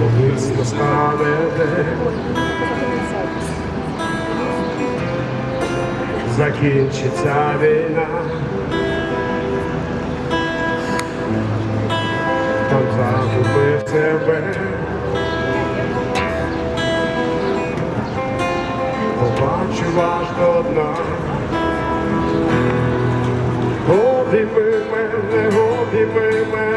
коли зростане день, закінчиться війна, там загубив тебе, побачу ваш до дна. Обійми мене, обійми мене.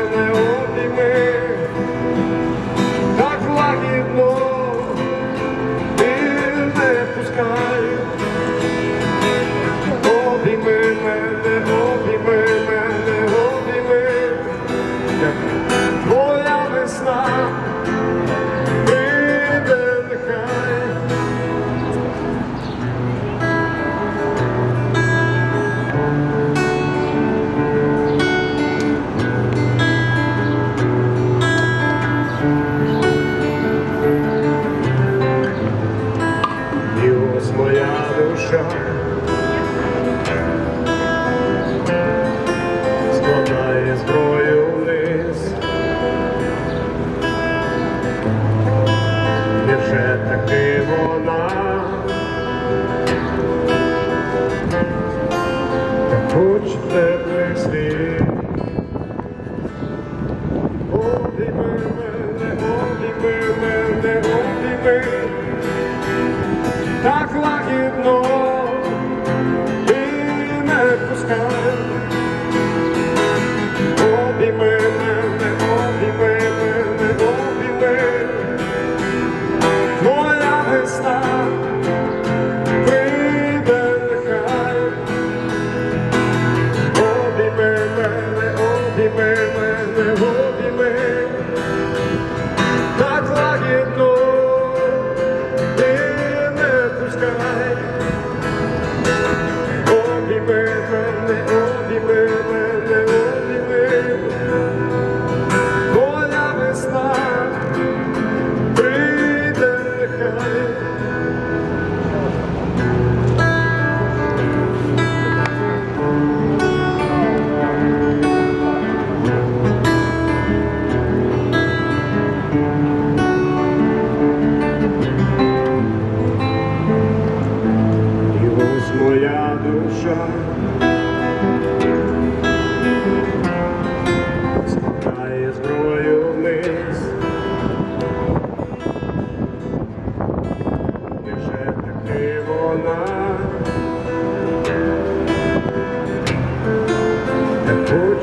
Божа. Складає зброю вниз. Невже таки вона? Та хоч мене, обійми мене, обійми. Так лак. обіймили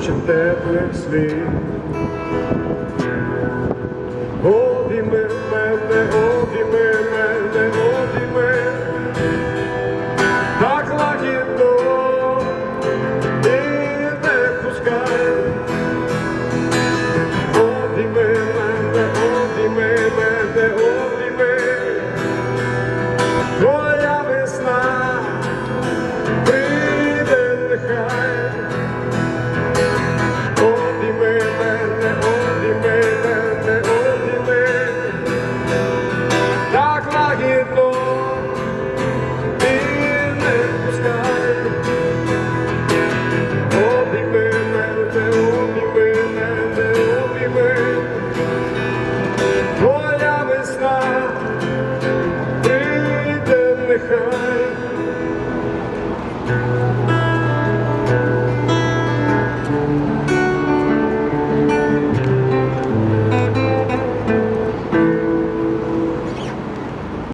Чим тепле світ.